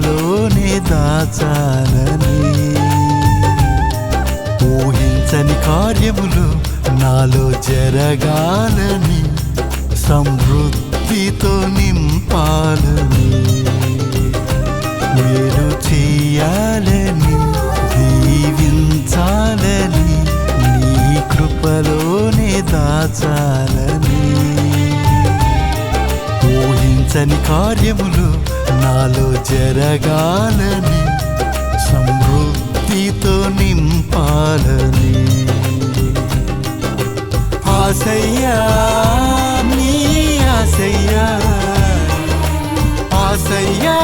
దాచాలని ఊహించని కార్యములు నాలో జరగాలని. సమృద్ధితో నింపాలని. మీరు చేయాలని దీవించాలని నీ కృపలోనే దాచాలని ఊహించని కార్యములు నాలో జరగాలని సమృద్ధితో నింపాలని. ఆసయ్యా నీ ఆసయ్యా ఆసయ్యా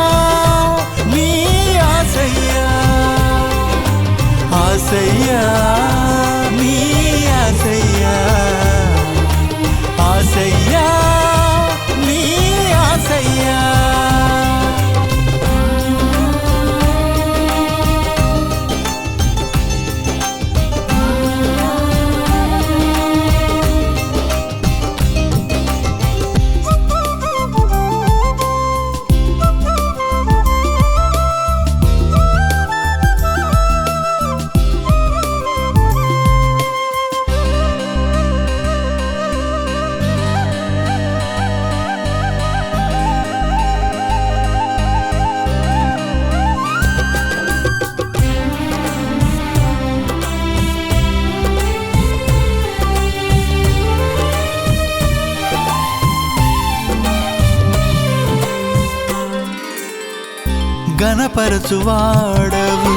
గణపరచువాడవు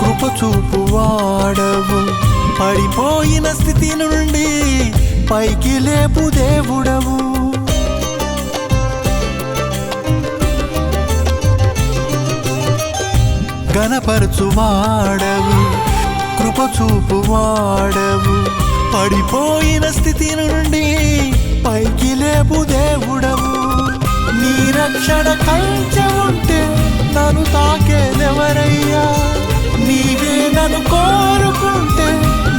కృప చూపువాడవు పడిపోయిన స్థితి నుండి పైకి లేపు దేవుడవు. గణపరచువాడవు కృప చూపువాడవు పడిపోయిన స్థితి నుండి పైకి లేపు దేవుడవు. నీ రక్షణ కంచె ఉంటే నన్ను తాకేదెవరయ్యా? నీవే నన్ను కోరుకుంటే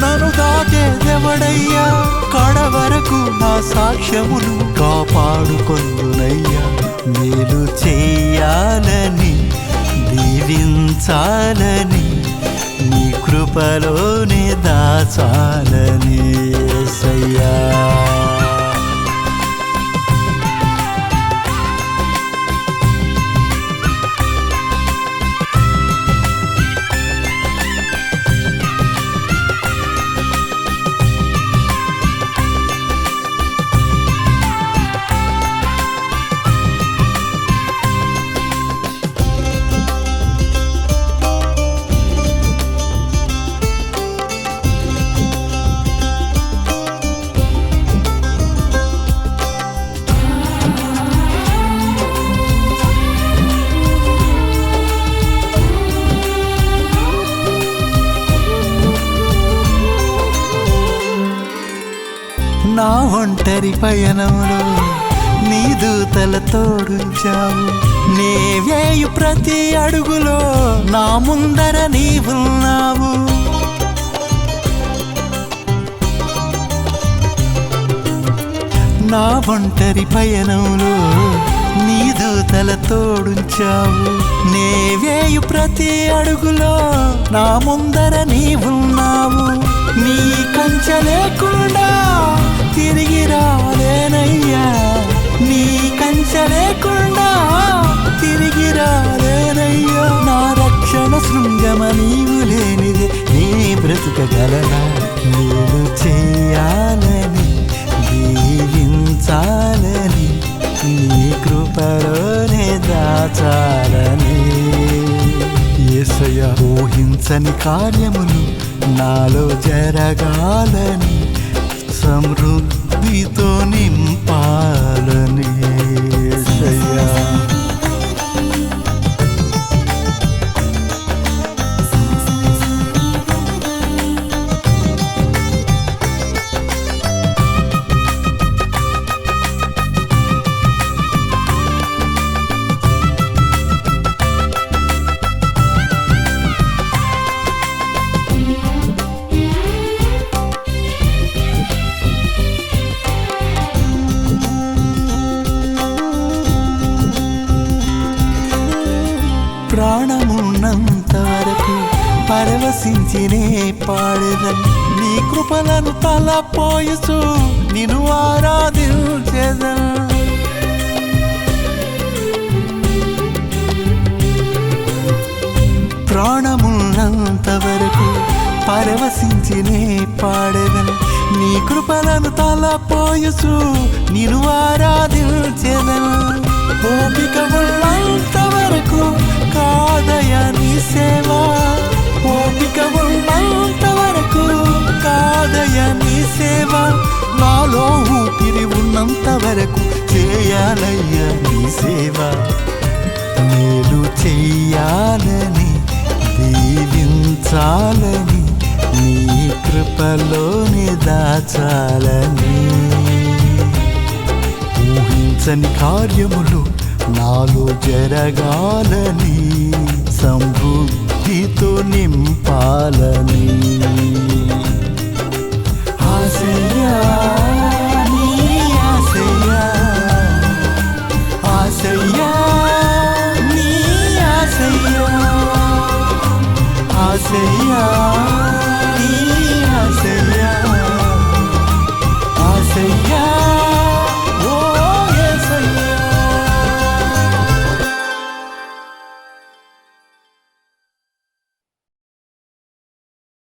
నన్ను తాకేదెవడయ్యా? కడ వరకు నా సాక్ష్యమును కాపాడుకొందునయ్యా. మేలు చేయాలని దీవించాలని నీ కృపలోనే దాచాలని సయ్యా నా ఒంటరి పయనంలో నీ దూతల తోడుంచావు. నే వేయు ప్రతి అడుగులో నా ముందర నీవున్నావు. నా ఒంటరి పయనంలో నీ దూతల తోడుంచావు. నే వేయు ప్రతి అడుగులో నా ముందర నీవున్నావు. నీ కంచె లేకుండా తిరిగి రాలేనయ్యా. నీ కంచె లేకుండా తిరిగి రాలేనయ్యా. నా రక్షణ శృంగమ నీవు లేనిదే నీ బ్రతుకగలనా నీవు చేయాలని దీవించాలని నీ కృపలోనే దాచాలని. ఏసయ ఊహించని కార్యములు నాలో జరగాలని సమృద్ధితో నింపాలని పరవశించినే పాడేదన్. నీ కృపలను తలపోయుచు నిను ఆరాధించేదన్. ప్రాణమున్నంత వరకు పరవశించినే పాడేదన్. నీ కృపలను తలపోయుచు నిను ఆరాధించేదన్. ఓపిక ఉన్నంత వరకు కాదయ నీ సేవా. ఓపిక ఉన్నంత వరకు కాదయ నీ సేవ. నాలో ఊపిరి ఉన్నంత వరకు చేయాలయ్య నీ సేవ. మేలు చెయ్యాలని దీవించాలని నీ కృపలోని దాచాలని. ఊహించని కార్యములు నాలో జరగాలని సంభూ సమృద్ధితో నింపాలని